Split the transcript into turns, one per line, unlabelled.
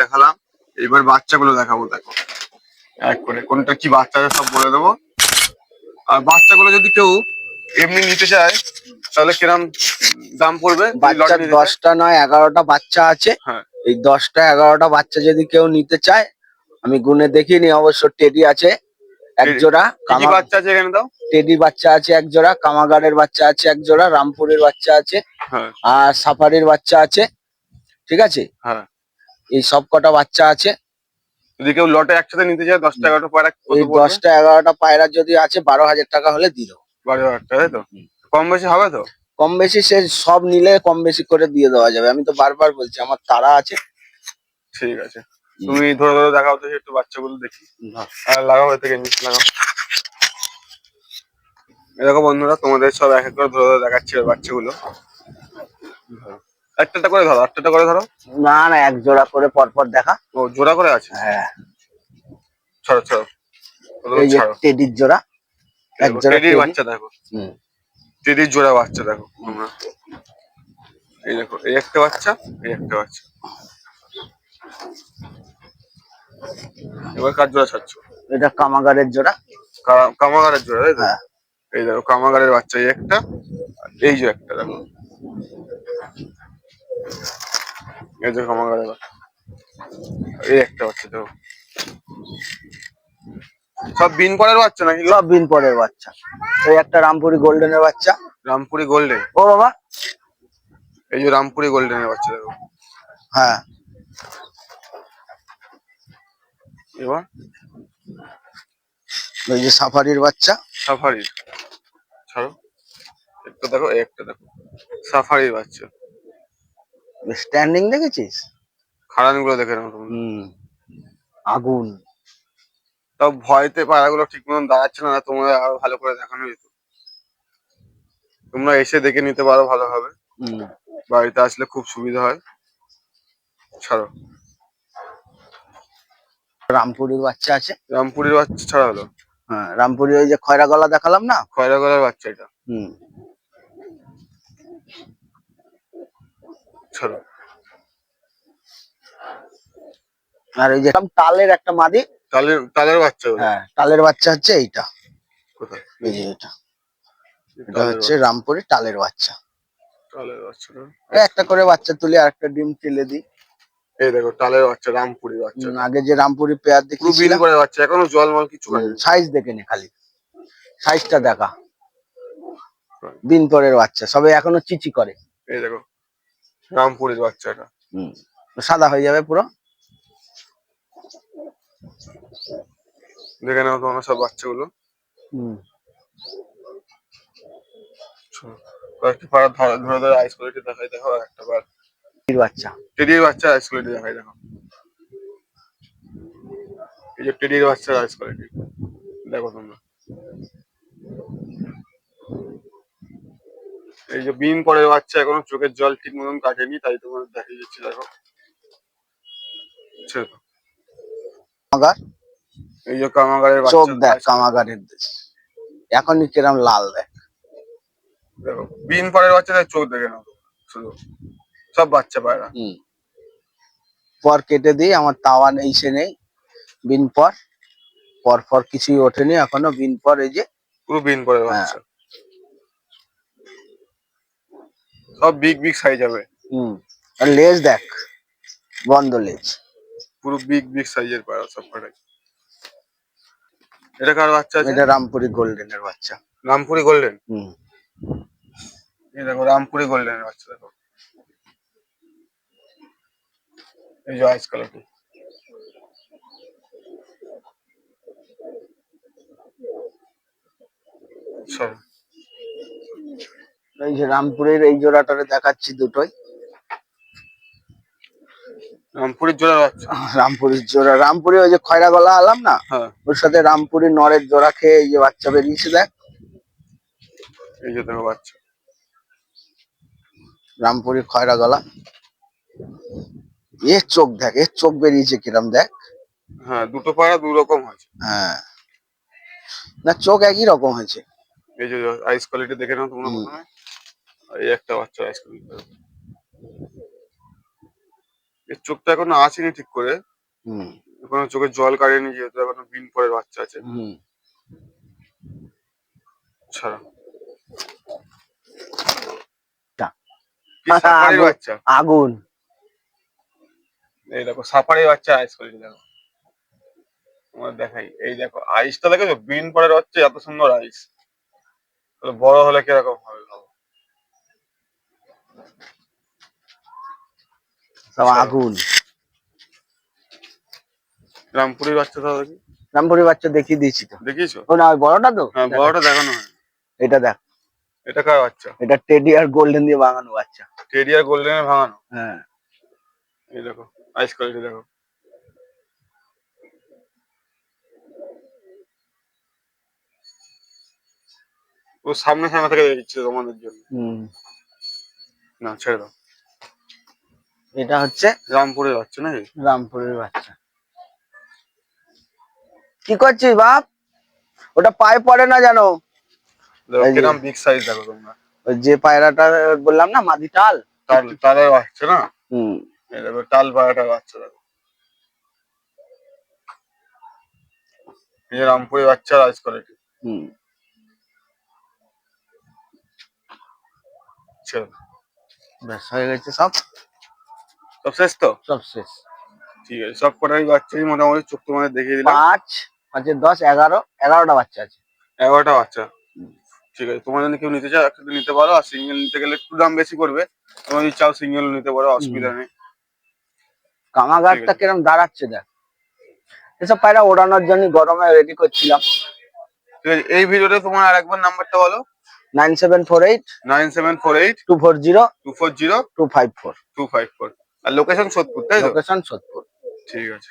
দেখালাম। এবার বাচ্চাগুলো দেখাবো দেখো। এক করে কোনটা কি বাচ্চা আছে সব বলে দেবো। আর বাচ্চাগুলো যদি কেউ এমনি নিতে চায় তাহলে কিরম দাম পড়বে? চায়?
দশটা নয় এগারোটা বাচ্চা আছে।
হ্যাঁ।
এই দশটা এগারোটা বাচ্চা যদি কেউ নিতে চায় আমি গুনে দেখিনি অবশ্য টেডি আছে এক জোড়া।
বাচ্চা আছে এখানে দাও?
টেডি বাচ্চা আছে এক জোড়া কামাগারের বাচ্চা আছে এক জোড়া রামপুরের বাচ্চা আছে
হ্যাঁ।
আর সাফারির বাচ্চা আছে ঠিক আছে?
হ্যাঁ।
এই সব কটা বাচ্চা আছে।
যদি কেউ লটে একসাথে নিতে চায় দশটা এগারোটা কত
এই দশটা এগারোটা পায়রা যদি আছে বারো হাজার টাকা হলে দিল
বারো হাজার টাকা তাই তো? কম বেশি হবে তো?
কম বেশি সে সব নিলে কম বেশি করে দিয়ে দেওয়া যাবে। আমি তো বারবার বলছি আমার তারা আছে।
ঠিক আছে। তুমি ধরে ধরে দেখাও তো একটু বাচ্চাগুলো দেখি। আর লাগাও এ থেকে নিচ লাগাও। দেখো বন্ধুরা তোমাদের সব এক এক করে ধরে ধরে দেখাচ্ছি বাচ্চাগুলো। একটা করে ধরো একটা করে ধরো।
না না এক জোড়া করে পরপর দেখা।
ও জোড়া করে আছে?
হ্যাঁ।
ছাড়ো ছাড়ো।
এই যে টেডির জোড়া এক জোড়া
টেডির
টেডি।
বাচ্চা দেখো।
হুম।
টেডির জোড়া বাচ্চা দেখো তোমরা। এই দেখো এই একটা বাচ্চা এই একটা বাচ্চা। এবার কার জোড়া ছাড়ছো?
এটা কামাগারের জোড়া।
কামাগারের জোড়া তাই তো?
হ্যাঁ।
এই দেখো কামাগারের বাচ্চা এই একটা এই যে একটা দেখো। এই যে কামাগারের বাচ্চা এই একটা বাচ্চা দেখো। সব বিন পরের বাচ্চা নাকি?
সব বিন পরের বাচ্চা। এই একটা রামপুরি গোল্ডেনের বাচ্চা।
রামপুরি গোল্ডেন?
ও বাবা।
এই যে রামপুরি গোল্ডেনের বাচ্চা দেখো।
হ্যাঁ।
এবার?
ওই যে সাফারির বাচ্চা।
সাফারি ছাড়ো। একটা দেখো একটা দেখো। সাফারির বাচ্চা।
স্ট্যান্ডিং দেখেছিস?
খাড়ানগুলো দেখে
হুম। আগুন।
তাও ভয়তে পাড়াগুলো ঠিক মতন দাঁড়াচ্ছিল না তোমরা আরও ভালো করে দেখানো যেত। তোমরা এসে দেখে নিতে পারো ভালো হবে।
হুম।
বাড়িতে আসলে খুব সুবিধা হয়। ছাড়ো।
রামপুরির বাচ্চা আছে?
রামপুরির বাচ্চা ছাড়া হলো।
হ্যাঁ রামপুরি ওই যে খয়রা গলা দেখালাম না?
খয়রা গলার বাচ্চা এটা।
হুম। আর ওই যে তালের একটা মাদি।
তালের তালের বাচ্চা
হ্যাঁ তালের বাচ্চা হচ্ছে এইটা।
কোথায়?
এই যে এটা। এটা হচ্ছে রামপুরি বাচ্চা।
বাচ্চা, তালের বাচ্চাটা
একটা করে বাচ্চা তুলে আর একটা ডিম তুলে দিই।
এই দেখো তালের বাচ্চা রামপুরি বাচ্চা।
আগে যে রামপুরি পেয়ার দেখিয়েছিলাম
করে বাচ্চা এখনও জল মল কিছু
সাইজ দেখে নে খালি। সাইজটা দেখা। দিন পরের বাচ্চা সবে এখনও চিচি করে।
এই দেখো রামপুরির বাচ্চাটা।
হুম। সাদা হয়ে যাবে পুরো।
দেখে নাও তোমরা সব বাচ্চাগুলো।
হুম।
কয়েকটা পাড়া ধরে ধরে ধরে আইস কোয়ালিটি দেখাই দেখো আর একটা বার
বাচ্চা।
টেডির বাচ্চা আইস কোয়ালিটি দেখাই দেখো। এই যে টেডির বাচ্চা আইস কোয়ালিটি দেখো তোমরা। এই যে বিন পরের বাচ্চা এখনও চোখের জল ঠিক মতন কাটেনি তাই তোমাদের দেখিয়ে দিচ্ছি দেখো।
কামাগার?
এই যে কামাগারের
চোখ দেখ কামাগারের এখনই কিরম লাল দেখ।
দেখো বিন পরের বাচ্চাদের চোখ দেখে তোমরা, শুধু। সব বাচ্চা পায়রা।
হুম। পর কেটে দিই আমার তাওয়া নেই সে নেই। বিন পর। পর পর কিছুই ওঠেনি এখনও বিন পর এই যে
পুরো বিন পরের
হ্যাঁ।
বাচ্চা। সব বিগ বিগ সাইজ হবে।
হুম আর লেজ দেখ বন্ধ লেজ।
পুরো বিগ বিগ সাইজের পায়রা সব কটাই এটা কার বাচ্চা আছে?
এটা রামপুরি গোল্ডেনের বাচ্চা।
রামপুরি গোল্ডেন?
হুম।
এই দেখো রামপুরি গোল্ডেনের বাচ্চা দেখো। এই যে আইস কালারটি সব।
এই যে রামপুরের এই জোড়াটারে দেখাচ্ছি দুটোই।
রামপুরের জোড়া
রামপুরের জোড়া। রামপুরি ওই যে খয়রা গলা আলাম না?
হ্যাঁ।
ওর সাথে রামপুরি নরের জোড়া খেয়ে এই যে বাচ্চা বেরিয়েছে দেখ।
এই যে দেখো বাচ্চা।
রামপুরি খয়রা গলা এর চোখ দেখ এর চোখ বেরিয়েছে কিরম দেখ।
হ্যাঁ দুটো পায়রা দু রকম হয়েছে।
হ্যাঁ। না চোখ একই রকম হয়েছে।
এই যে আইস কোয়ালিটি দেখে নাও তোমরা এই একটা বাচ্চা আইস কোয়ালিটি এর চোখটা এখনও আসেনি ঠিক করে।
হুম।
এখনও চোখে জল কাটেনি যেহেতু এখনও বিন পরের বাচ্চা আছে। ছাড়া।
আগুন।
বাচ্চা?
আগুন।
এই দেখো সাফারির বাচ্চা আইস করেছে দেখো। তোমার দেখাই। এই দেখো আইসটা দেখেছ? বিন পরের হচ্ছে এত সুন্দর আইস তাহলে বড় হলে কীরকম হবে ভালো
সব
আচ্ছা।
আগুন।
রামপুরের বাচ্চা তাহলে দেখি।
রামপুরি বাচ্চা দেখিয়ে দিয়েছি তো।
দেখিয়েছো?
ও না ওই বড়টা তো?
হ্যাঁ বড়টা দেখানো হয়।
এটা দেখ।
এটা কার বাচ্চা?
এটা টেডি আর গোল্ডেন দিয়ে বানানো বাচ্চা।
টেডি আর গোল্ডেনের ভাঙানো?
হ্যাঁ।
এই দেখো আইস কোয়ালিটি দেখো। ও সামনে সামনে থেকে দিচ্ছে তোমাদের জন্য।
হুম।
না ছেড়ে দাও।
এটা হচ্ছে
রামপুরের বাচ্চা নাকি?
রামপুরের বাচ্চা। কি করছিস বাপ? ওটা পায়ে পড়ে না জানো
বিগ সাইজ দেখো তোমরা।
যে পায়রাটা বললাম না মাদি টাল?
তাদের বাচ্চা না?
হুম।
এই টাল বাচ্চা দেখো। এই যে রামপুরে বাচ্চা রাইস কোয়ালিটি
হুম। ব্যাস হয়ে গেছে সব।
সব শেষ তো?
সব শেষ।
ঠিক আছে সব কটাই বাচ্চাই মোটামুটি চোখ তোমাদের দেখিয়ে দিলাম।
পাঁচ পাঁচে দশ এগারো এগারোটা বাচ্চা আছে।
এগারোটা বাচ্চা। ঠিক আছে তোমার জন্য কেউ নিতে চাও একসাথে নিতে পারো আর সিঙ্গেল নিতে গেলে একটু দাম বেশি করবে তোমার যদি চাও সিঙ্গেল নিতে পারো অসুবিধা নেই।
কামাগারটা কিরম দাঁড়াচ্ছে দেখ। এসব পায়রা ওড়ানোর জন্য গরমে রেডি করছিলাম।
ঠিক আছে এই ভিডিওতে তোমার আরেকবার নাম্বারটা বলো।
Nine seven four eight
nine seven four eight
two four zero
two four zero
two five four.
Two five four. আর লোকেশন সোদপুর তাই তো?
লোকেশন সোদপুর
ঠিক আছে।